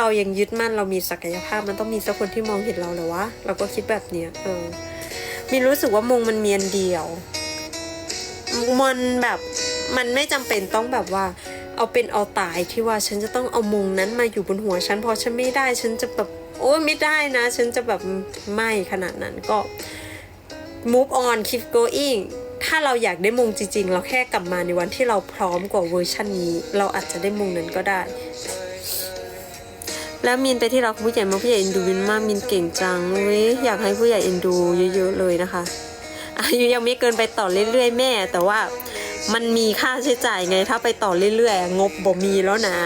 เรายังยึดมั่นเรามีศักยภาพมันต้องมีสักคนที่มองเห็นเราเหรอวะเราก็คิดแบบเนี้ยเออมีรู้สึกว่ามงมันเมียนเดียวมันแบบมันไม่จำเป็นต้องแบบว่า เอาเป็นเอาตายที่ว่าฉันจะต้องเอามงนั้นมาอยู่บนหัวฉันพอฉันไม่ได้ ฉันจะแบบโอ้ไม่ได้นะ ฉันจะแบบไม่ขนาดนั้นก็ move on keep going ถ้าเราอยากได้มงจริง ๆ เราแค่กลับมาในวันที่เราพร้อมกว่าเวอร์ชันนี้ เราอาจจะได้มงนั้นก็ได้ แล้วมินไปที่รักผู้ใหญ่มาผู้ใหญ่เอ็นดูมินมากมินเก่งจังเว้ยอยากให้ผู้ใหญ่เอ็นดูเยอะๆเลยนะคะอายุยังไม่เกินไปต่อเรื่อยๆ แม่ แต่ว่ามันมีค่าใช้จ่ายไงถ้าไปต่อเรื่อยๆ งบบ่มีแล้วนะ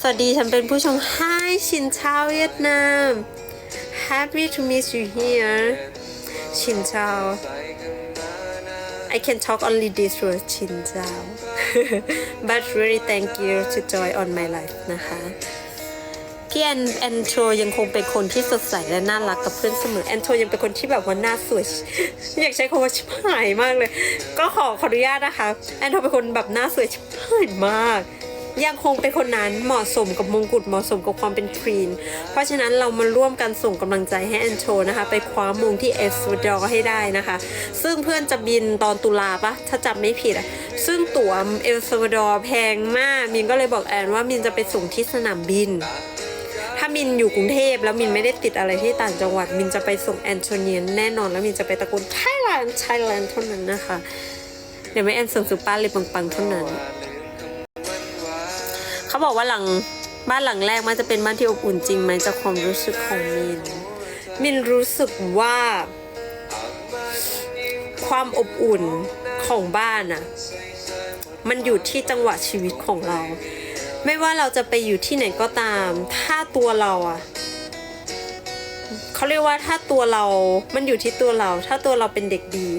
สวัสดีฉันเป็นผู้ชม Hi ชินชาวเวียดนาม Happy to meet you here ชินชาว I can talk only this word ชินเจ้า but really thank you to join on my life นะคะ พี่แอนแอนโทรยังคงเป็นคนที่สดใสและน่ารักกับเพื่อนเสมอแอนโทรยังเป็นคนที่แบบว่าหน้าสวย อยากใช้คำว่าชิบหายมากเลย ก็ขอขออนุญาตนะคะแอนโทรเป็นคนแบบหน้าสวยชิบหายมากยังคงเป็นคนนั้นเหมาะสมกับมงกุฎเหมาะสมกับความเป็นควีน เพราะฉะนั้นเรามาร่วมกันส่งกำลังใจให้แอนโทรนะคะ ไปคว้ามงที่เอสวดอร์ให้ได้นะคะ ซึ่งเพื่อนจะบินตอนตุลาปะถ้าจำไม่ผิดอะซึ่งตั๋วเอลซาวดอร์แพงมาก มินก็เลยบอกแอนว่ามินจะไปส่งที่สนามบิน มินอยู่กรุงเทพแล้วมินไม่ได้ติดอะไรที่ต่างจังหวัด มินจะไปส่งแอนโทเนียนแน่นอนแล้วมินจะไปตะโกนไทยแลนด์ไทยแลนด์เท่านั้นนะคะ เดี๋ยวไม่แอนส่งสุป้าเลยปังๆเท่านั้น เขาบอกว่าหลังบ้านหลังแรกมันจะเป็นบ้านที่อบอุ่นจริงไหมจากความรู้สึกของมิน มินรู้สึกว่า ความอบอุ่นของบ้านอะมันอยู่ที่จังหวะชีวิตของเรา ไม่ว่าเราจะไปอยู่ที่ไหนก็ตาม ถ้าตัวเราอะเขาเรียกว่าถ้าตัวเรา มันอยู่ที่ตัวเรา ถ้าตัวเราเป็นเด็กดี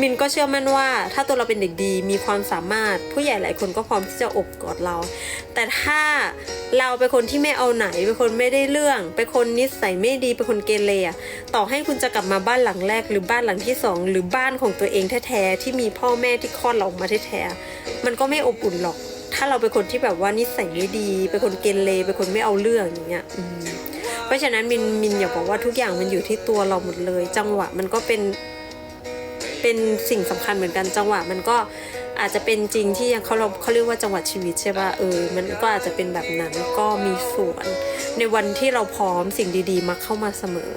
มินก็เชื่อมั่นว่า ถ้าตัวเราเป็นเด็กดี มีความสามารถ ผู้ใหญ่หลายคนก็พร้อมที่จะอบกอดเรา แต่ถ้าเราเป็นคนที่ไม่เอาไหน เป็นคนไม่ได้เรื่อง เป็นคนนิสัยไม่ดี เป็นคนเกเรต่อให้คุณจะกลับมาบ้านหลังแรก หรือบ้านหลังที่สอง หรือบ้านของตัวเองแท้ๆ ที่มีพ่อแม่ที่คลอดเราออกมาแท้ๆ มันก็ไม่อบอุ่นหรอก ถ้าเราเป็นคนที่แบบว่านิสัยไม่ดีเป็นคนเกเรเป็นคนไม่เอาเรื่องอย่างเงี้ยเพราะฉะนั้นมินมินอยากบอกว่าทุกอย่างมันอยู่ที่ตัวเราหมดเลย จังหวะมันก็เป็นเป็นสิ่งสำคัญเหมือนกันจังหวะมันก็อาจจะเป็นจริงที่ยังเขาเราเขาเรียกว่าจังหวะชีวิตใช่ป่ะเออมันก็อาจจะเป็นแบบนั้นก็มีส่วน ในวันที่เราพร้อมสิ่งดี ๆมาเข้ามาเสมอ